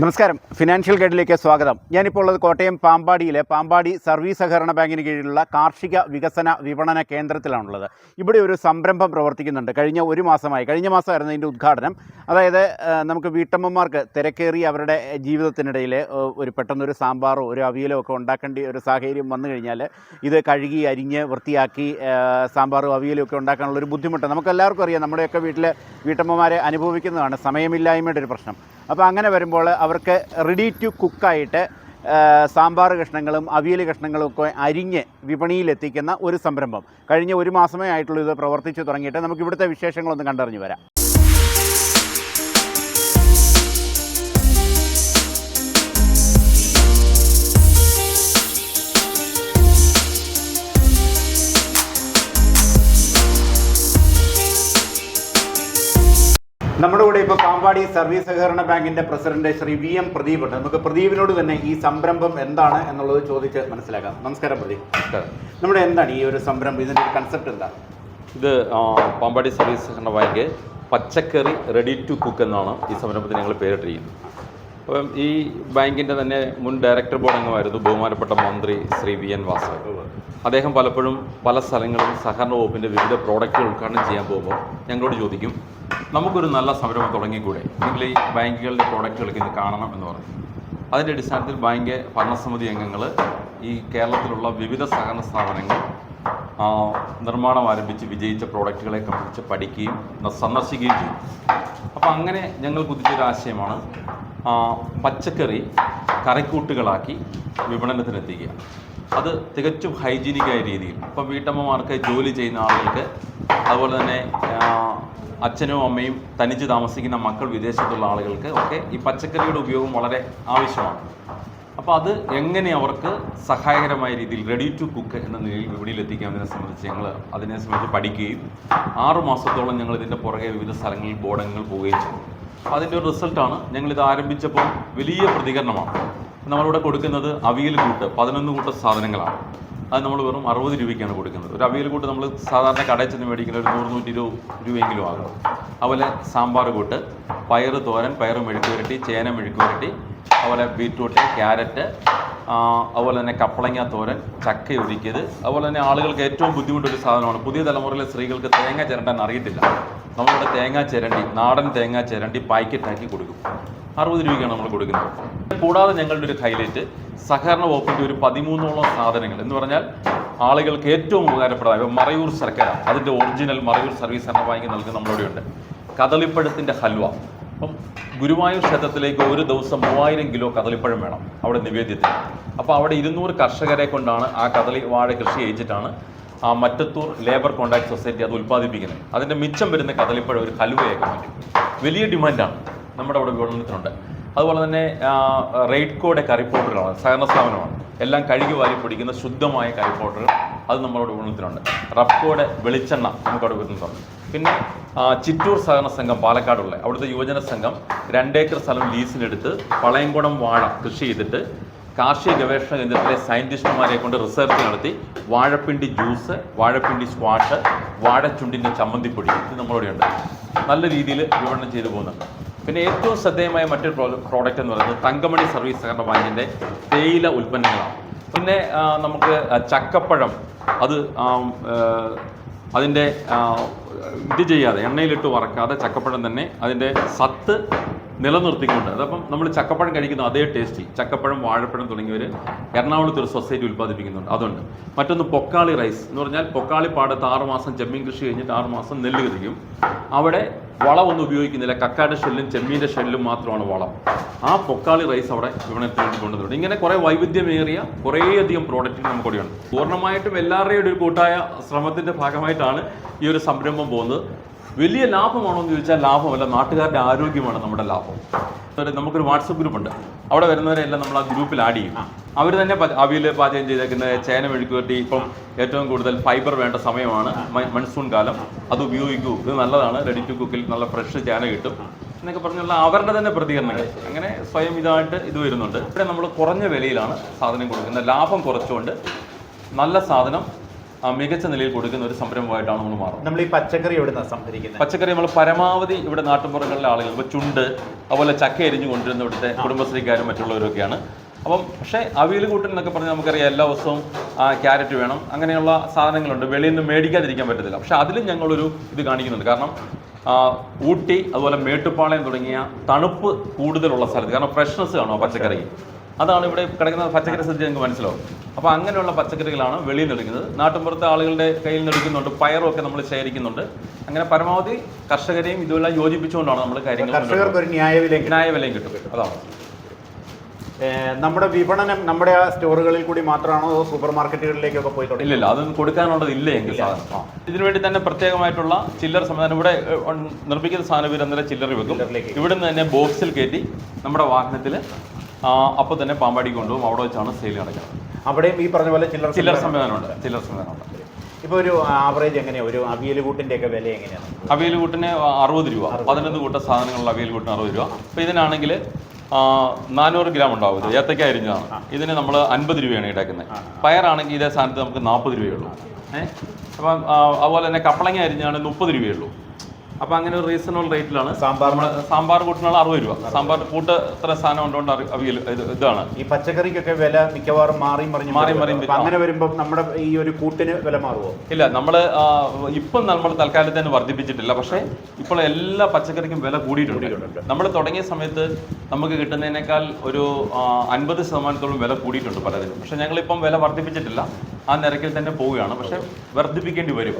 നമസ്കാരം. ഫിനാൻഷ്യൽ ഗൈഡിലേക്ക് സ്വാഗതം. ഞാനിപ്പോൾ ഉള്ളത് കോട്ടയം പാമ്പാടിയിലെ പാമ്പാടി സർവീസ് സഹകരണ ബാങ്കിന് കീഴിലുള്ള കാർഷിക വികസന വിപണന കേന്ദ്രത്തിലാണുള്ളത്. ഇവിടെ ഒരു സംരംഭം പ്രവർത്തിക്കുന്നുണ്ട്. കഴിഞ്ഞ ഒരു മാസമായി. കഴിഞ്ഞ മാസമായിരുന്നു ഇതിന്റെ ഉദ്ഘാടനം. അതായത് നമുക്ക് വീട്ടമ്മമാർക്ക് തിരക്കേറി അവരുടെ ജീവിതത്തിനിടയിൽ ഒരു പെട്ടെന്നൊരു സാമ്പാറോ ഒരു അവിയലോ ഒക്കെ ഉണ്ടാക്കേണ്ട ഒരു സാഹചര്യം വന്നു കഴിഞ്ഞാൽ ഇത് കഴുകി അരിഞ്ഞ് വൃത്തിയാക്കി സാമ്പാറോ അവിയലോ ഒക്കെ ഉണ്ടാക്കാനുള്ള ഒരു ബുദ്ധിമുട്ട് നമുക്ക് എല്ലാവർക്കും അറിയാം. നമ്മുടെയൊക്കെ വീട്ടിൽ വീട്ടമ്മമാരെ അനുഭവിക്കുന്നതാണ് സമയമില്ലായ്മയുടെ ഒരു പ്രശ്നം. അപ്പോൾ അങ്ങനെ വരുമ്പോൾ അവർക്ക് റെഡി ടു കുക്കായിട്ട് സാമ്പാർ കഷ്ണങ്ങളും അവിയൽ കഷ്ണങ്ങളും ഒക്കെ അരിഞ്ഞ് വിപണിയിലെത്തിക്കുന്ന ഒരു സംരംഭം. കഴിഞ്ഞ ഒരു മാസമേ ആയിട്ടുള്ളൂ ഇത് പ്രവർത്തിച്ചു തുടങ്ങിയിട്ട്. നമുക്ക് ഇവിടുത്തെ വിശേഷങ്ങളൊന്ന് കണ്ടറിഞ്ഞു വരാം. നമ്മുടെ കൂടെ ഇപ്പോൾ പാമ്പാടി സർവീസ് സഹകരണ ബാങ്കിന്റെ president Shri V M Pradeep ഉണ്ട്. നമുക്ക് പ്രദീപിനോട് തന്നെ ഈ സംരംഭം എന്താണ് എന്നുള്ളത് ചോദിച്ച് മനസ്സിലാക്കാം. നമസ്കാരം പ്രദീപ്. നമ്മുടെ എന്താണ് ഈ ഒരു സംരംഭം? ഇതിന്റെ ഒരു കൺസെപ്റ്റ് എന്താണ് ഇത് പാമ്പാടി സർവീസ് സഹകരണ ബാങ്ക് പച്ചക്കറി റെഡി ടു കുക്ക് എന്നാണ് ഈ സംരംഭത്തിന് ഞങ്ങൾ പേരിട്ടിരിക്കുന്നത്. അപ്പം ഈ ബാങ്കിന്റെ തന്നെ മുൻ ഡയറക്ടർ ബോർഡ് അംഗമായിരുന്നു ബഹുമാനപ്പെട്ട മന്ത്രി ശ്രീ വി എൻ വാസവൻ. അദ്ദേഹം പലപ്പോഴും പല സ്ഥലങ്ങളിലും സഹകരണ വകുപ്പിന്റെ വിവിധ പ്രോഡക്റ്റുകൾ ഉദ്ഘാടനം ചെയ്യാൻ പോകുമ്പോൾ ഞങ്ങളോട് ചോദിക്കും നമുക്കൊരു നല്ല സംരംഭം തുടങ്ങിക്കൂടെ? നിങ്ങൾ ഈ ബാങ്കുകളുടെ പ്രോഡക്റ്റുകളൊക്കെ ഇന്ന് കാണണം എന്ന് പറഞ്ഞു. അതിന്റെ അടിസ്ഥാനത്തിൽ ബാങ്ക് ഭരണസമിതി അംഗങ്ങൾ ഈ കേരളത്തിലുള്ള വിവിധ സഹകരണ സ്ഥാപനങ്ങൾ നിർമ്മാണം ആരംഭിച്ച് വിജയിച്ച പ്രോഡക്റ്റുകളെ കുറിച്ച് പഠിക്കുകയും സന്ദർശിക്കുകയും ചെയ്യും. അപ്പോൾ അങ്ങനെ ഞങ്ങൾ കുതിച്ചൊരു ആശയമാണ് പച്ചക്കറി കറിക്കൂട്ടുകളാക്കി വിപണനത്തിനെത്തിക്കുക. അത് തികച്ചും ഹൈജീനിക്കായ രീതിയിൽ. ഇപ്പം വീട്ടമ്മമാർക്ക് ജോലി ചെയ്യുന്ന ആളുകൾക്ക് അതുപോലെ തന്നെ അച്ഛനും അമ്മയും തനിച്ച് താമസിക്കുന്ന മക്കൾ വിദേശത്തുള്ള ആളുകൾക്ക് ഒക്കെ ഈ പച്ചക്കറിയുടെ ഉപയോഗം വളരെ ആവശ്യമാണ്. അപ്പോൾ അത് എങ്ങനെ അവർക്ക് സഹായകരമായ രീതിയിൽ റെഡി ടു കുക്ക് എന്ന നിലയിൽ വിപണിയിൽ എത്തിക്കാമെന്നതിനെ സംബന്ധിച്ച് ഞങ്ങൾ അതിനെ സംബന്ധിച്ച് പഠിക്കുകയും ആറു മാസത്തോളം ഞങ്ങൾ ഇതിന്റെ പുറകെ വിവിധ സ്ഥലങ്ങളിൽ ബോർഡങ്ങൾ പോവുകയും ചെയ്തു. അതിന്റെ ഒരു റിസൾട്ടാണ്. ഞങ്ങളിത് ആരംഭിച്ചപ്പോൾ വലിയ പ്രതികരണമാണ്. നമ്മളിവിടെ കൊടുക്കുന്നത് അവിയൽ കൂട്ട് പതിനൊന്ന് കൂട്ട സാധനങ്ങളാണ്. അത് നമ്മൾ വെറും അറുപത് രൂപയ്ക്കാണ് കൊടുക്കുന്നത്. ഒരു അവിയൽ കൂട്ട് നമ്മൾ സാധാരണ കടയിൽ ചെന്ന് മേടിക്കുന്ന ഒരു നൂറ് നൂറ്റി ഇരുപത് രൂപയെങ്കിലും ആകും. അതുപോലെ സാമ്പാർ കൂട്ട് പയർ തോരൻ പയർ മെഴുക്ക് പുരട്ടി ചേന മെഴുക്ക് പുരട്ടി അതുപോലെ ബീറ്റ്റൂട്ട് ക്യാരറ്റ് അതുപോലെ തന്നെ കപ്പളങ്ങ തോരൻ ചക്ക ഒതുക്കിയത് അതുപോലെ തന്നെ ആളുകൾക്ക് ഏറ്റവും ബുദ്ധിമുട്ടൊരു സാധനമാണ്. പുതിയ തലമുറയിലെ സ്ത്രീകൾക്ക് തേങ്ങ ചിരണ്ടാൻ അറിയത്തില്ല. നമ്മളിവിടെ തേങ്ങ ചിരണ്ടി നാടൻ തേങ്ങ ചിരണ്ടി പാക്കറ്റാക്കി കൊടുക്കും. അറുപത് രൂപയ്ക്കാണ് നമ്മൾ കൊടുക്കുന്നത്. കൂടാതെ ഞങ്ങളുടെ ഒരു ഹൈലൈറ്റ് സഹകരണ വകുപ്പിന്റെ ഒരു പതിമൂന്നോളം സാധനങ്ങൾ. എന്ന് പറഞ്ഞാൽ ആളുകൾക്ക് ഏറ്റവും ഉപകാരപ്രദമായ മറയൂർ ശർക്കര അതിന്റെ ഒറിജിനൽ മറയൂർ സർവീസ് എന്ന ബാങ്ക് നൽകുന്ന നമ്മളിവിടെയുണ്ട് കദളിപ്പഴത്തിന്റെ ഹൽവ. അപ്പം ഗുരുവായൂർ ക്ഷേത്രത്തിലേക്ക് ഒരു ദിവസം മൂവായിരം കിലോ കദളിപ്പഴം വേണം അവിടെ നിവേദ്യത്തിന്. അപ്പോൾ അവിടെ ഇരുന്നൂറ് കർഷകരെ കൊണ്ടാണ് ആ കദളി വാഴ കൃഷി ചെയ്യിച്ചിട്ടാണ് ആ മറ്റത്തൂർ ലേബർ കോൺട്രാക്ട് സൊസൈറ്റി അത് ഉൽപ്പാദിപ്പിക്കുന്നത്. അതിന്റെ മിച്ചം വരുന്ന കദളിപ്പഴം ഒരു ഹലുവയൊക്കെ മാറ്റും വലിയ ഡിമാൻഡാണ് നമ്മുടെ അവിടെ വിപണനത്തിനുണ്ട് അതുപോലെ തന്നെ റേറ്റ് കോഡ് കറി പൗഡറുകളാണ് സഹകരണ സ്ഥാപനമാണ്. എല്ലാം കഴുകി വാരി പൊടിക്കുന്ന ശുദ്ധമായ കറി പൗഡറുകൾ അത് നമ്മളോട് വിപണനത്തിനുണ്ട് റബ്കോഡ് വെളിച്ചെണ്ണ നമുക്കവിടെ വിപണനത്തിനുണ്ട് പിന്നെ ചിറ്റൂർ സഹകരണ സംഘം പാലക്കാടുള്ള അവിടുത്തെ യുവജന സംഘം രണ്ടേക്കർ സ്ഥലം ലീസിനെടുത്ത് പളയംകുടം വാഴ കൃഷി ചെയ്തിട്ട് കാർഷിക ഗവേഷണ കേന്ദ്രത്തിലെ സയന്റിസ്റ്റുമാരെ കൊണ്ട് റിസർച്ച് നടത്തി. വാഴപ്പിണ്ടി ജ്യൂസ് വാഴപ്പിണ്ടി സ്ക്വാഷ് വാഴച്ചുണ്ടിന്റെ ചമ്മന്തിപ്പൊടി ഇത് നമ്മളോടെയുണ്ട് നല്ല രീതിയിൽ വിപണനം ചെയ്തു പോകുന്നുണ്ട് പിന്നെ ഏറ്റവും ശ്രദ്ധേയമായ മറ്റൊരു പ്രോഡക്റ്റ് എന്ന് പറയുന്നത് തങ്കമണി സർവീസ് സഹകരണ ബാങ്കിന്റെ തേയില ഉൽപ്പന്നങ്ങളാണ്. പിന്നെ നമുക്ക് ചക്കപ്പഴം അത് അതിന്റെ ഇത് ചെയ്യാതെ എണ്ണയിലിട്ട് വറക്കാതെ ചക്കപ്പഴം തന്നെ അതിന്റെ സത്ത് നിലനിർത്തിക്കൊണ്ട് അതപ്പം നമ്മൾ ചക്കപ്പഴം കഴിക്കുന്ന അതേ ടേസ്റ്റിൽ ചക്കപ്പഴം വാഴപ്പഴം തുടങ്ങിയവർ എറണാകുളത്ത് ഒരു സൊസൈറ്റി ഉൽപ്പാദിപ്പിക്കുന്നുണ്ട് അതുണ്ട്. മറ്റൊന്ന് പൊക്കാളി റൈസ് എന്ന് പറഞ്ഞാൽ പൊക്കാളി പാടത്ത് ആറുമാസം ചെമ്മീൻ കൃഷി കഴിഞ്ഞിട്ട് ആറുമാസം നെല്ല് വിതയ്ക്കും. അവിടെ വളമൊന്നും ഉപയോഗിക്കുന്നില്ല. കക്കാട് ഷെല്ലും ചെമ്മീന്റെ ഷെല്ലും മാത്രമാണ് വളം. ആ പൊക്കാളി റൈസ് അവിടെ വിപണനത്തിൽ വേണ്ടി ഇങ്ങനെ കുറേ വൈവിധ്യമേറിയ കുറേയധികം പ്രോഡക്റ്റുകൾ നമുക്കിവിടെയുണ്ട്. പൂർണമായിട്ടും എല്ലാവരുടെയും ഒരു കൂട്ടായ ശ്രമത്തിന്റെ ഭാഗമായിട്ടാണ് ഈ ഒരു സംരംഭം പോകുന്നത്. വലിയ ലാഭമാണോ എന്ന് ചോദിച്ചാൽ ലാഭമല്ല നാട്ടുകാരുടെ ആരോഗ്യമാണ് നമ്മുടെ ലാഭം. നമുക്കൊരു വാട്സപ്പ് ഗ്രൂപ്പ് ഉണ്ട് അവിടെ വരുന്നവരെല്ലാം നമ്മൾ ആ ഗ്രൂപ്പിൽ ആഡ് ചെയ്യും. അവർ തന്നെ അവിയൽ പാചകം ചെയ്തേക്കുന്ന ചേന മെഴുക്കുവരട്ടി ഇപ്പം ഏറ്റവും കൂടുതൽ ഫൈബർ വേണ്ട സമയമാണ് മൺസൂൺ കാലം. അത് ഉപയോഗിക്കൂ. ഇത് നല്ലതാണ്. റെഡി ടു കുക്കിൽ നല്ല ഫ്രഷ് ചേന കിട്ടും. എന്നൊക്കെ പറഞ്ഞുള്ള അവരുടെ തന്നെ പ്രതികരണങ്ങൾ. അങ്ങനെ സ്വയം ഇതായിട്ട് ഇത് വരുന്നുണ്ട്. ഇവിടെ നമ്മൾ കുറഞ്ഞ വിലയിലാണ് സാധനം കൊടുക്കുന്നത്. ലാഭം കുറച്ചുകൊണ്ട് നല്ല സാധനം മികച്ച നിലയിൽ കൊടുക്കുന്ന ഒരു സംരംഭമായിട്ടാണ് നമ്മൾ മാറുന്നത്. നമ്മൾ ഈ പച്ചക്കറി എവിടെ സംഭരിക്കുന്നത്? പച്ചക്കറി നമ്മൾ പരമാവധി ഇവിടെ നാട്ടുമ്പുറങ്ങളിലെ ആളുകൾ ഇപ്പോൾ ചുണ്ട് അതുപോലെ ചക്ക എരിഞ്ഞു കൊണ്ടിരുന്ന ഇവിടുത്തെ കുടുംബശ്രീക്കാരും മറ്റുള്ളവരൊക്കെയാണ്. അപ്പം പക്ഷേ അവിയൽ കൂട്ടൻ എന്നൊക്കെ പറഞ്ഞാൽ നമുക്കറിയാം എല്ലാ ദിവസവും ക്യാരറ്റ് വേണം. അങ്ങനെയുള്ള സാധനങ്ങളുണ്ട്. വെളിയിൽ നിന്ന് മേടിക്കാതിരിക്കാൻ പറ്റത്തില്ല. പക്ഷേ അതിലും ഞങ്ങളൊരു ഇത് കാണിക്കുന്നുണ്ട്. കാരണം ഊട്ടി അതുപോലെ മേട്ടുപ്പാളയം തുടങ്ങിയ തണുപ്പ് കൂടുതലുള്ള സ്ഥലത്ത് കാരണം ഫ്രഷ്നസ് കാണും ആ പച്ചക്കറിക്ക്. അതാണ് ഇവിടെ കിടക്കുന്ന പച്ചക്കറി സദ്യ നിങ്ങൾക്ക് മനസ്സിലാവും. അപ്പോൾ അങ്ങനെയുള്ള പച്ചക്കറികളാണ് വെളിയിൽ നിന്ന് എടുക്കുന്നത്. നാട്ടിൻപുറത്തെ ആളുകളുടെ കയ്യിൽ നിന്ന് എടുക്കുന്നുണ്ട് പയറും നമ്മൾ ശേഖരിക്കുന്നുണ്ട്. അങ്ങനെ പരമാവധി കർഷകരെയും ഇതുമെല്ലാം യോജിപ്പിച്ചുകൊണ്ടാണ് നമ്മൾ കാര്യങ്ങൾ ന്യായവിലയും ന്യായ വിലയും കിട്ടും. അതാണ്. നമ്മുടെ വിപണനം നമ്മുടെ ആ സ്റ്റോറുകളിൽ കൂടി മാത്രമാണോ അതോ സൂപ്പർ മാർക്കറ്റുകളിലേക്കൊക്കെ പോയി തുടങ്ങി? ഇല്ല അതൊന്നും കൊടുക്കാനുള്ളത് ഇല്ല എങ്കിൽ സാധനം. ആ. വേണ്ടി തന്നെ പ്രത്യേകമായിട്ടുള്ള ചില്ലർ സംവിധാനം ഇവിടെ നിർമ്മിക്കുന്ന സാധനം ഇവർ അന്നേരം ചില്ലറി വെക്കും. ഇവിടുന്ന് തന്നെ ബോക്സിൽ കയറ്റി നമ്മുടെ വാഹനത്തിൽ അപ്പോൾ തന്നെ പാമ്പാടി കൊണ്ടുപോകും. അവിടെ വെച്ചാണ് സെയിൽ നടക്കുന്നത്. അവിടെയും ഈ പറഞ്ഞ പോലെ ചില്ലർ ചില്ലർ സംവിധാനമുണ്ട്. ചില്ലർ സംവിധാനമുണ്ട്. ഇപ്പൊ ഒരു ആവറേജ് എങ്ങനെയാണ് ഒരു അവിയൽ കൂട്ടിന്റെ ഒക്കെ വില എങ്ങനെയാണ്? അവിയൽ കൂട്ടിന് അറുപത് രൂപ. പതിനൊന്ന് കൂട്ട സാധനങ്ങളുള്ള അവിയൽ കൂട്ടിന് അറുപത് രൂപ. അപ്പോൾ ഇതിനാണെങ്കിൽ നാനൂറ് ഗ്രാം ഉണ്ടാവും ഏത്തക്ക അരിഞ്ഞതാണ്. ഇതിന് നമ്മൾ അൻപത് രൂപയാണ് ഈടാക്കുന്നത് പയറാണെങ്കിൽ ഇതേ സാധനത്ത് നമുക്ക് നാൽപ്പത് രൂപയുള്ളൂ ഏഹ് അപ്പം അതുപോലെ തന്നെ കപ്പളങ്ങ അരിഞ്ഞാണ് മുപ്പത് രൂപയുള്ളൂ അപ്പോൾ അങ്ങനെ ഒരു റീസണബിൾ റേറ്റിലാണ് സാമ്പാർ സാമ്പാർ കൂട്ടിനുള്ള അറുപത് രൂപ. സാമ്പാർ കൂട്ട് ഇത്ര സാധനം ഉണ്ടോണ്ട് അവിയൽ ഇതാണ്. ഈ പച്ചക്കറിക്കൊക്കെ വില മിക്കവാറും മാറി മറിഞ്ഞു മാറി. മറിയും അങ്ങനെ വരുമ്പോൾ നമ്മുടെ ഈ ഒരു കൂട്ടിന് വില മാറുമോ ഇല്ല നമ്മൾ ഇപ്പം നമ്മൾ തൽക്കാലത്തേന് വർദ്ധിപ്പിച്ചിട്ടില്ല. പക്ഷേ ഇപ്പോൾ എല്ലാ പച്ചക്കറിക്കും വില കൂടിയിട്ടുണ്ട്. നമ്മൾ തുടങ്ങിയ സമയത്ത് നമുക്ക് കിട്ടുന്നതിനേക്കാൾ ഒരു അൻപത് ശതമാനത്തോളം വില കൂടിയിട്ടുണ്ട് പലതിനും. പക്ഷേ ഞങ്ങളിപ്പം വില വർദ്ധിപ്പിച്ചിട്ടില്ല. ആ നിരക്കിൽ തന്നെ പോവുകയാണ്. പക്ഷേ വർദ്ധിപ്പിക്കേണ്ടി വരും.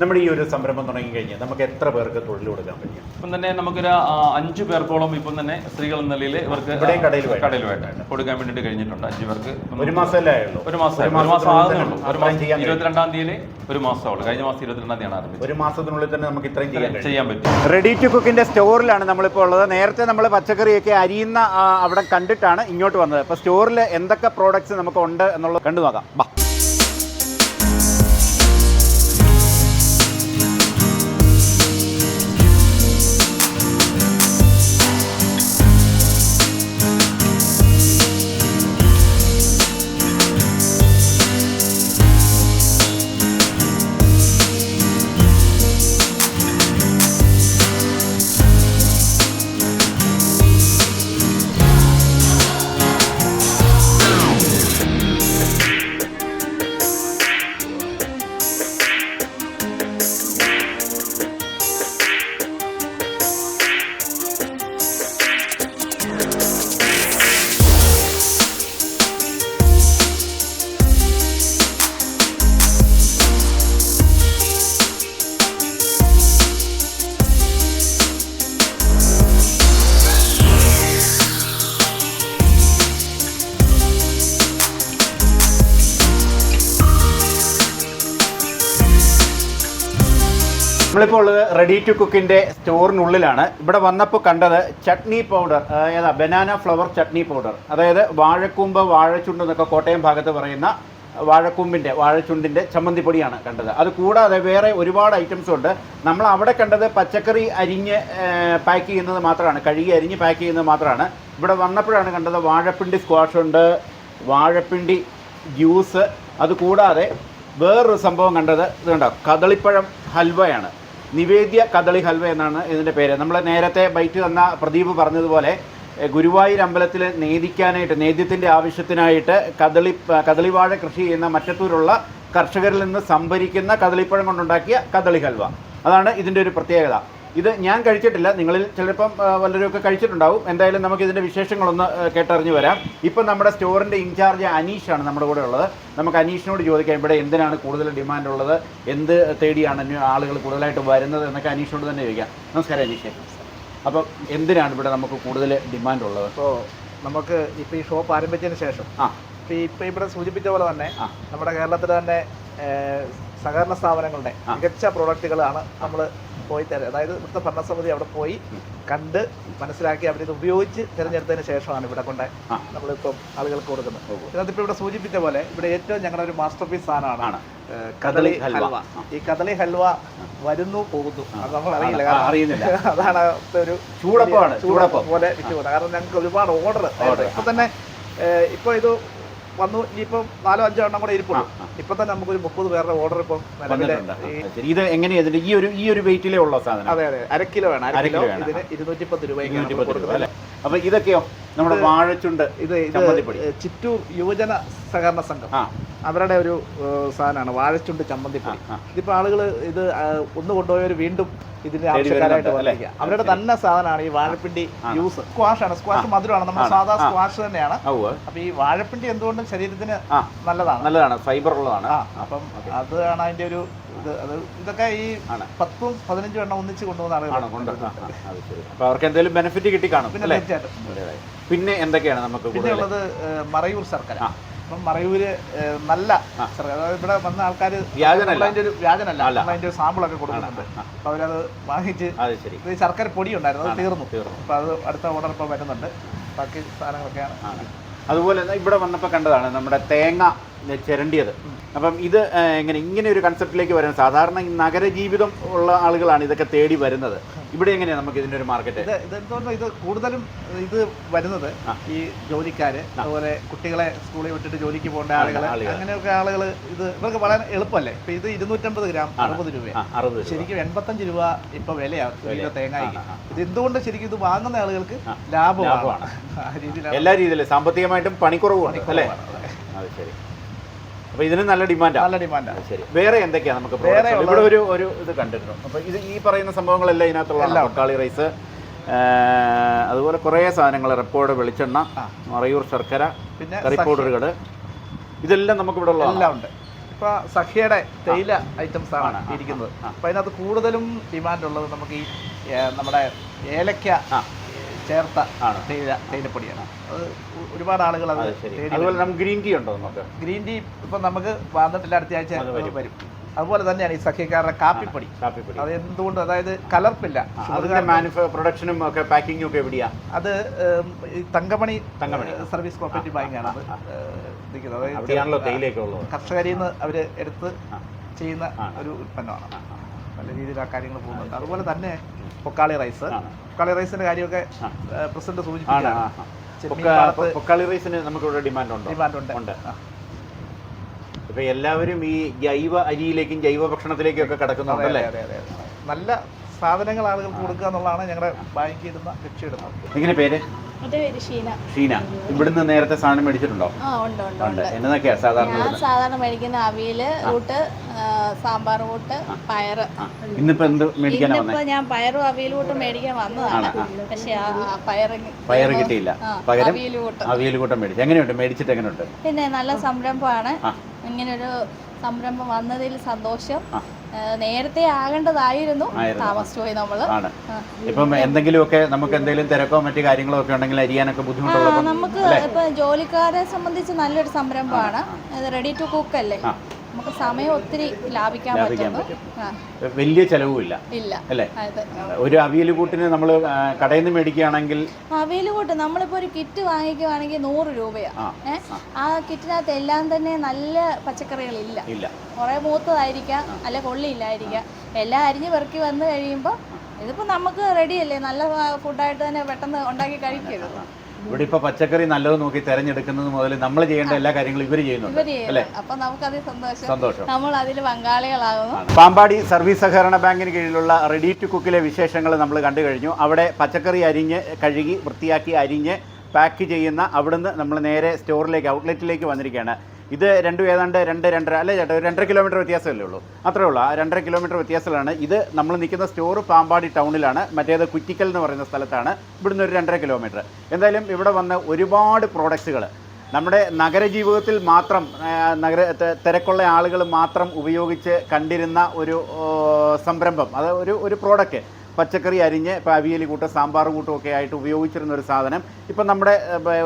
നമ്മുടെ ഈ ഒരു സംരംഭം തുടങ്ങി കഴിഞ്ഞാൽ നമുക്ക് എത്ര പേർക്ക് തൊഴിൽ കൊടുക്കാൻ പറ്റും? ഇപ്പം തന്നെ നമുക്കൊരു അഞ്ചു പേർക്കോളം ഇപ്പം തന്നെ സ്ത്രീകൾ എന്ന നിലയിൽ ഇവർക്ക് കടയിൽ കടയിൽ കൊടുക്കാൻ വേണ്ടിയിട്ട് കഴിഞ്ഞിട്ടുണ്ട്. അഞ്ച് പേർക്ക് ഒരു മാസമല്ലേ ആയുള്ളൂ? ഒരു മാസം ഒരു മാസം ആകുന്നേ ഉള്ളൂ ഒരു മാസം. ഇരുപത്തിരണ്ടാം തീയതി ഒരു മാസമുള്ളൂ കഴിഞ്ഞ മാസം ഇരുപത്തിരണ്ടാം തീയതി ആരംഭിച്ചത്. ഒരു മാസത്തിനുള്ളിൽ തന്നെ നമുക്ക് ഇത്രയും ചെയ്യാൻ ചെയ്യാൻ പറ്റും. റെഡി ടു കുക്കിന്റെ സ്റ്റോറിലാണ് നമ്മളിപ്പോൾ ഉള്ളത്. നേരത്തെ നമ്മൾ പച്ചക്കറിയൊക്കെ അരിയുന്ന അവിടെ കണ്ടിട്ടാണ് ഇങ്ങോട്ട് വന്നത്. അപ്പോൾ സ്റ്റോറിൽ എന്തൊക്കെ പ്രോഡക്റ്റ്സ് നമുക്ക് ഉണ്ട് എന്നുള്ളത് കണ്ടു നോക്കാം. ബാ. നമ്മളിപ്പോൾ ഉള്ളത് റെഡി ടു കുക്കിന്റെ സ്റ്റോറിനുള്ളിലാണ്. ഇവിടെ വന്നപ്പോൾ കണ്ടത് ചട്നി പൗഡർ ഏതാ ബനാന ഫ്ലവർ ചട്നി പൗഡർ അതായത് വാഴക്കൂമ്പ് വാഴച്ചുണ്ട് എന്നൊക്കെ കോട്ടയം ഭാഗത്ത് പറയുന്ന വാഴക്കൂമ്പിന്റെ വാഴച്ചുണ്ടിന്റെ ചമ്മന്തിപ്പൊടിയാണ് കണ്ടത്. അത് കൂടാതെ വേറെ ഒരുപാട് ഐറ്റംസ് ഉണ്ട്. നമ്മൾ അവിടെ കണ്ടത് പച്ചക്കറി അരിഞ്ഞ് പാക്ക് ചെയ്യുന്നത് മാത്രമാണ്. കഴുകി അരിഞ്ഞ് പാക്ക് ചെയ്യുന്നത് മാത്രമാണ്. ഇവിടെ വന്നപ്പോഴാണ് കണ്ടത് വാഴപ്പിണ്ടി സ്ക്വാഷ് ഉണ്ട് വാഴപ്പിണ്ടി ജ്യൂസ് അതുകൂടാതെ വേറൊരു സംഭവം കണ്ടത് ഇത് കണ്ടോ കദളിപ്പഴം ഹൽവയാണ്. നിവേദ്യ കദളി ഹൽവ എന്നാണ് ഇതിന്റെ പേര്. നമ്മൾ നേരത്തെ ബൈറ്റ് തന്ന പ്രദീപ് പറഞ്ഞതുപോലെ ഗുരുവായൂർ അമ്പലത്തിൽ നേദിക്കാനായിട്ട് നേദ്യത്തിന്റെ ആവശ്യത്തിനായിട്ട് കദളി കദളിവാഴ കൃഷി ചെയ്യുന്ന മറ്റത്തൂരുള്ള കർഷകരിൽ നിന്ന് സംഭരിക്കുന്ന കദളിപ്പഴം കൊണ്ടുണ്ടാക്കിയ കദളി ഹൽവ. അതാണ് ഇതിന്റെ ഒരു പ്രത്യേകത. ഇത് ഞാൻ കഴിച്ചിട്ടില്ല. നിങ്ങളിൽ ചിലപ്പം ആ, വല്ലവരൊക്കെ കഴിച്ചിട്ടുണ്ടാവും. എന്തായാലും നമുക്ക് ഇതിന്റെ വിശേഷങ്ങളൊന്ന് കേട്ടറിഞ്ഞു വരാം. ഇപ്പം നമ്മുടെ സ്റ്റോറിന്റെ ഇൻചാർജ് അനീഷ് ആണ് നമ്മുടെ കൂടെ ഉള്ളത്. നമുക്ക് അനീഷിനോട് ചോദിക്കാം ഇവിടെ എന്തിനാണ് കൂടുതൽ ഡിമാൻഡ് ഉള്ളത്? എന്ത് തേടിയാണ് ആളുകൾ കൂടുതലായിട്ട് വരുന്നത് എന്നൊക്കെ അനീഷിനോട് തന്നെ ചോദിക്കാം. നമസ്കാരം അനീഷേ. അപ്പം എന്തിനാണ് ഇവിടെ നമുക്ക് കൂടുതൽ ഡിമാൻഡ് ഉള്ളത്? ഇപ്പോൾ നമുക്ക് ഇപ്പോൾ ഈ ഷോപ്പ് ആരംഭിച്ചതിന് ശേഷം ആ. ഇപ്പോൾ ഇപ്പോൾ ഇവിടെ സൂചിപ്പിച്ച പോലെ തന്നെ നമ്മുടെ കേരളത്തിൽ തന്നെ സഹകരണ സ്ഥാപനങ്ങളുടെ മികച്ച പ്രോഡക്റ്റുകളാണ് നമ്മൾ പോയി തരുന്നത് അതായത് ഇവിടുത്തെ ഭരണസമിതി അവിടെ പോയി കണ്ട് മനസ്സിലാക്കി അവരിത് ഉപയോഗിച്ച് തിരഞ്ഞെടുത്തതിന് ശേഷമാണ് ഇവിടെ കൊണ്ട്. നമ്മളിപ്പം ആളുകൾക്ക് കൊടുക്കുന്നത്. ഓ, ഓ. ഇതിനകത്ത് ഇവിടെ സൂചിപ്പിച്ച പോലെ ഇവിടെ ഏറ്റവും ഞങ്ങളുടെ ഒരു മാസ്റ്റർ പീസ് സാധനമാണ് കദളി ഹൽവ. ഈ കദളി ഹൽവ വരുന്നു പോകുന്നു. അത് നമ്മൾ അറിയില്ല. കാരണം അറിയുന്നില്ല. അതാണ് ഒരു ചൂടപ്പമാണ്, ചൂടപ്പം. പോലെ വിറ്റ് പോകുന്നത് കാരണം ഞങ്ങൾക്ക് ഒരുപാട് ഓർഡർ ഇപ്പൊ തന്നെ ഇപ്പൊ ഇത് വന്നു. ഇനിയിപ്പം നാലോ അഞ്ചോ എണ്ണം കൂടെ ഇരിപ്പുള്ളൂ. ഇപ്പൊ തന്നെ നമുക്കൊരു മുപ്പത് പേരുടെ ഓർഡർ ഇപ്പം ഇത് എങ്ങനെയാ? ഇതിന്റെ ഈ ഒരു ഈ ഒരു വെയിറ്റിലേ ഉള്ള സാധനം. അതെ അതെ. അര കിലോ വേണം. അര കിലോ. ഇതിന് ഇരുന്നൂറ്റി പത്ത് രൂപ കൊടുക്കുന്നത് അപ്പൊ ഇതൊക്കെയോ? നമ്മുടെ വാഴച്ചുണ്ട് ഇത് ഇത് ചമ്മന്തിപ്പൊടി. ചിറ്റൂർ യുവജന സഹകരണ സംഘം. അവരുടെ ഒരു സാധനമാണ് വാഴച്ചുണ്ട് ചമ്മന്തിപ്പൊടി. ഇതിപ്പോ ആളുകൾ ഇത് ഒന്ന് കൊണ്ടുപോയവർ വീണ്ടും ഇതിന്റെ ആവശ്യക്കാരായിട്ട് വന്നിരിക്കുക അവരുടെ തന്നെ സാധനമാണ് ഈ വാഴപ്പിണ്ടി. ജ്യൂസ്. സ്ക്വാഷ് ആണ്. സ്ക്വാഷ് മധുരമാണ്. നമ്മൾ. സാധാ സ്ക്വാഷ് തന്നെയാണ്. അപ്പൊ ഈ വാഴപ്പിണ്ടി എന്തുകൊണ്ടും ശരീരത്തിന് നല്ലതാണ്. നല്ലതാണ്. ഫൈബർ ഉള്ളതാണ്. അപ്പം അതാണ് അതിന്റെ ഒരു ഇത്. അത് ഇതൊക്കെ ഈ. പത്തും പതിനഞ്ചും എണ്ണം ഒന്നിച്ച് കൊണ്ടുപോകുന്ന ആണോ ആളുകൾ കൊണ്ട് ആ, ആ, അത് ശരി. അപ്പൊ അവർക്ക് എന്തെങ്കിലും ബെനിഫിറ്റ് കിട്ടി കാണും പിന്നെ പിന്നെ എന്തൊക്കെയാണ് നമുക്ക് പിന്നെ ഉള്ളത് മറയൂർ സർക്കാർ. അപ്പം മറയൂര് നല്ല സർക്കാർ അതായത് ഇവിടെ വന്ന ആൾക്കാർ അതിന്റെ ഒരു വ്യാജനല്ല. അതിന്റെ ഒരു സാമ്പിളൊക്കെ കൊടുക്കുന്നുണ്ട്. അപ്പം അപ്പൊ അവരത് വാങ്ങിച്ച് ഇത് ശർക്കര പൊടി ഉണ്ടായിരുന്നു അത് തീർന്നു. തീർന്നു. അപ്പൊ അത് അടുത്ത ഓർഡർ ഇപ്പോൾ വരുന്നുണ്ട്. ബാക്കി സാധനങ്ങളൊക്കെയാണ്. അതുപോലെ തന്നെ ഇവിടെ വന്നപ്പോൾ കണ്ടതാണ് നമ്മുടെ തേങ്ങ ചിരണ്ടിയത്. അപ്പം ഇത് എങ്ങനെ ഇങ്ങനെ ഒരു കൺസെപ്റ്റിലേക്ക് വരാൻ സാധാരണ നഗര നഗരജീവിതം ഉള്ള ആളുകളാണ് ഇതൊക്കെ തേടി വരുന്നത്. ഇവിടെ എങ്ങനെയാണ് നമുക്ക് ഇതിന്റെ ഒരു മാർക്കറ്റ് ഇത് ഇതെന്തുകൊണ്ട് ഇത് കൂടുതലും ഇത് വരുന്നത് ഈ ജോലിക്കാര് അതുപോലെ കുട്ടികളെ സ്കൂളിൽ വിട്ടിട്ട് ജോലിക്ക് പോകേണ്ട ആളുകൾ. അങ്ങനെയൊക്കെ ആളുകൾ ഇത് ഇവർക്ക് വളരെ എളുപ്പമല്ലേ? ഇപ്പൊ ഇത് ഇരുന്നൂറ്റമ്പത് ഗ്രാം. അറുപത് രൂപ. ശരിക്കും എൺപത്തഞ്ച് രൂപ ഇപ്പൊ വിലയാണ് തേങ്ങായി കിലോ തേങ്ങയ്ക്ക് ഇത് എന്തുകൊണ്ട് ശരിക്കും ഇത് വാങ്ങുന്ന ആളുകൾക്ക് ലാഭമാണ്? എല്ലാ രീതിയിലും സാമ്പത്തികമായിട്ടും പണിക്കുറവാണ് അല്ലേ. അത് ശരി. അപ്പോൾ ഇതിന് നല്ല ഡിമാൻഡാണ് നല്ല ഡിമാൻഡാണ് ശരി. വേറെ എന്തൊക്കെയാണ് നമുക്ക് വേറെ ഇവിടെ ഒരു ഒരു ഇത് കണ്ടിരുന്നു. അപ്പോൾ ഇത് ഈ പറയുന്ന സംഭവങ്ങളെല്ലാം ഇതിനകത്തുള്ള തക്കാളി റൈസ് അതുപോലെ കുറേ സാധനങ്ങൾ റെപ്പോർഡ് വെളിച്ചെണ്ണ മറയൂർ ശർക്കര പിന്നെ കറി പൗഡറുകൾ. ഇതെല്ലാം നമുക്ക് ഇവിടെ ഉള്ള എല്ലാം ഉണ്ട്. ഇപ്പൊ സഖ്യയുടെ തേയില ഐറ്റംസ് ആണ് ഇരിക്കുന്നത്. അപ്പൊ അതിനകത്ത് കൂടുതലും ഡിമാൻഡ് ഉള്ളത് നമുക്ക് ഈ നമ്മുടെ ഏലക്ക ആ. ചേർത്ത ആണ്. തേയില തേയിലപ്പൊടിയാണ്. അത് ഒരുപാട് ആളുകൾ അത് തേടി അതുപോലെ. നമുക്ക് ഗ്രീൻ ടീ ഉണ്ടോ നമുക്ക്? ഗ്രീൻ ടീ ഇപ്പൊ നമുക്ക് വന്നിട്ടില്ല അടുത്ത ആഴ്ച വരും. അതുപോലെ തന്നെയാണ് ഈ സഖ്യക്കാരുടെ കാപ്പിപ്പൊടി. കാപ്പിപ്പൊടി. അത് എന്തുകൊണ്ട് അതായത് കലർപ്പില്ല. പ്രൊഡക്ഷനും ഒക്കെ പാക്കിങ്ങും ഒക്കെ എവിടെയാ? അത് തങ്കമണി തങ്കമണി. സർവീസ് കോപ്പറേറ്റീവ് ബാങ്കാണ് അത് അതായത് കർഷകരിൽ നിന്ന് അവർ എടുത്ത് ചെയ്യുന്ന ഒരു ഉൽപ്പന്നമാണ്. നല്ല രീതിയിൽ ആ കാര്യങ്ങൾ പോകുന്നുണ്ട്. അതുപോലെ തന്നെ പൊക്കാളി റൈസ്. പൊക്കാളി റൈസിന്റെ കാര്യമൊക്കെ. പ്രസിഡന്റ് പാടത്ത് പൊക്കാളി റൈസിന് നമുക്ക് ഇവിടെ ഡിമാൻഡ് ഉണ്ട്. ഡിമാൻഡ് ഉണ്ട് ഉണ്ട്. ഇപ്പൊ എല്ലാവരും ഈ ജൈവ അരിയിലേക്കും ജൈവ ഭക്ഷണത്തിലേക്കും ഒക്കെ കിടക്കുന്നുണ്ടല്ലേ. നല്ല സാധനങ്ങൾ ആളുകൾക്ക് കൊടുക്കുക എന്നുള്ളതാണ് ഞങ്ങളുടെ ബാങ്കിൽ ഇരുന്ന ലക്ഷ്യമിടുന്നത് എങ്ങനെ പേര്? ഷീന. ഇവിടുന്ന് നേരത്തെ സാധനം മേടിച്ചിട്ടുണ്ടോ? ഉണ്ട് എന്നതൊക്കെയാ? സാധാരണ സാധാരണ മേടിക്കുന്ന അവിയൽ കൂട്ട് സാമ്പാർ കൂട്ട് പയറ്. ഇന്നിപ്പോ എന്ത് മേടിക്കാൻ ഇന്നിപ്പോ ഞാൻ പയറും അവിയൽ കൂട്ടും മേടിക്കാൻ വന്നതാണ്. പക്ഷെ പയറ് പയറ് കിട്ടിയില്ല. പകരം അവിയൽ കൂട്ട്. മേടിച്ചു. എങ്ങനെയുണ്ട്? മേടിച്ചിട്ട് എങ്ങനെയുണ്ട്? പിന്നെ നല്ല സംരംഭമാണ്. ഇങ്ങനെ ഇങ്ങനൊരു സംരംഭം വന്നതിൽ സന്തോഷം. നേരത്തെ ആകേണ്ടതായിരുന്നു താമസിച്ചുപോയി താമസിച്ചു പോയി ആ. ഇപ്പം എന്തെങ്കിലുമൊക്കെ നമുക്ക് എന്തെങ്കിലും തിരക്കോ മറ്റു കാര്യങ്ങളോ ഒക്കെ ഉണ്ടെങ്കിൽ അരിയാനൊക്കെ ആ, നമുക്ക് ഇപ്പൊ ജോലിക്കാരെ സംബന്ധിച്ച് നല്ലൊരു സംരംഭമാണ്. റെഡി ടു കുക്ക് അല്ലേ. നമുക്ക് സമയം ഒത്തിരി ലാഭിക്കാൻ ലാഭിക്കാൻ പറ്റുന്നു. വലിയ ചെലവുമില്ല. ഇല്ല. അല്ലേ? ഒരു അവിയൽ കൂട്ടിന് നമ്മൾ കടയിൽ നിന്ന് മേടിക്കുകയാണെങ്കിൽ അവിയൽ കൂട്ട് നമ്മളിപ്പോ ഒരു കിറ്റ് വാങ്ങിക്കുവാണെങ്കിൽ നൂറ് രൂപയാണ് ആ, കിറ്റിനകത്ത് എല്ലാം തന്നെ നല്ല പച്ചക്കറികളില്ല. ഇല്ല. കുറെ മൂത്തതായിരിക്കാം അല്ല കൊള്ളിയില്ലായിരിക്കാം എല്ലാം അരിഞ്ഞു പെറുക്കി വന്നു കഴിയുമ്പോൾ ഇതിപ്പോ നമുക്ക് റെഡിയല്ലേ നല്ല ഫുഡായിട്ട് തന്നെ പെട്ടെന്ന് ഉണ്ടാക്കി കഴിക്കരുത്. ഇവിടെ ഇപ്പൊ പച്ചക്കറി നല്ലത് നോക്കി തെരഞ്ഞെടുക്കുന്നത് മുതൽ നമ്മൾ ചെയ്യേണ്ട എല്ലാ കാര്യങ്ങളും ഇവർ ചെയ്യുന്നുണ്ട് അല്ലേ? അപ്പൊ നമുക്കത് സന്തോഷം. സന്തോഷം. നമ്മൾ അതിൽ പങ്കാളികളാകുന്നു പാമ്പാടി സർവീസ് സഹകരണ ബാങ്കിന് കീഴിലുള്ള റെഡി ടു കുക്കിലെ വിശേഷങ്ങൾ നമ്മൾ കണ്ടു കഴിഞ്ഞു. അവിടെ പച്ചക്കറി അരിഞ്ഞ് കഴുകി വൃത്തിയാക്കി അരിഞ്ഞ് പാക്ക് ചെയ്യുന്ന അവിടുന്ന് നമ്മൾ നേരെ സ്റ്റോറിലേക്ക് ഔട്ട്ലെറ്റിലേക്ക് വന്നിരിക്കുകയാണ്. ഇത് രണ്ടും ഏതാണ്ട് രണ്ട് രണ്ടര അല്ലേ ചേട്ടാ? രണ്ടര കിലോമീറ്റർ വ്യത്യാസമല്ലേ ഉള്ളൂ? അത്രേ ഉള്ളൂ. ആ രണ്ടര കിലോമീറ്റർ വ്യത്യാസത്തിലാണ്. ഇത് നമ്മൾ നിൽക്കുന്ന സ്റ്റോർ പാമ്പാടി ടൗണിലാണ്. മറ്റേത് കുറ്റിക്കൽ എന്ന് പറയുന്ന സ്ഥലത്താണ്. ഇവിടുന്ന് ഒരു രണ്ടര കിലോമീറ്റർ. എന്തായാലും ഇവിടെ വന്ന ഒരുപാട് പ്രോഡക്ട്സുകൾ നമ്മുടെ നഗരജീവിതത്തിൽ മാത്രം നഗര തിരക്കുള്ള ആളുകൾ മാത്രം ഉപയോഗിച്ച് കണ്ടിരുന്ന ഒരു സംരംഭം. അത് ഒരു ഒരു പ്രോഡക്റ്റ് പച്ചക്കറി അരിഞ്ഞ് ഇപ്പോൾ അവിയൽ കൂട്ടും സാമ്പാർ കൂട്ടും ഒക്കെ ആയിട്ട് ഉപയോഗിച്ചിരുന്ന ഒരു സാധനം. ഇപ്പം നമ്മുടെ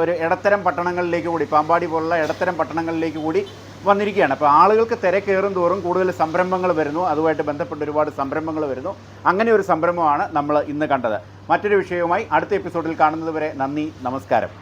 ഒരു ഇടത്തരം പട്ടണങ്ങളിലേക്ക് കൂടി പാമ്പാടി പോലുള്ള ഇടത്തരം പട്ടണങ്ങളിലേക്ക് കൂടി വന്നിരിക്കുകയാണ്. അപ്പോൾ ആളുകൾക്ക് തിരക്കേറും തോറും കൂടുതൽ സംരംഭങ്ങൾ വരുന്നു. അതുമായിട്ട് ബന്ധപ്പെട്ട് ഒരുപാട് സംരംഭങ്ങൾ വരുന്നു. അങ്ങനെ ഒരു സംരംഭമാണ് നമ്മൾ ഇന്ന് കണ്ടത്. മറ്റൊരു വിഷയവുമായി അടുത്ത എപ്പിസോഡിൽ കാണുന്നതുവരെ നന്ദി നമസ്കാരം.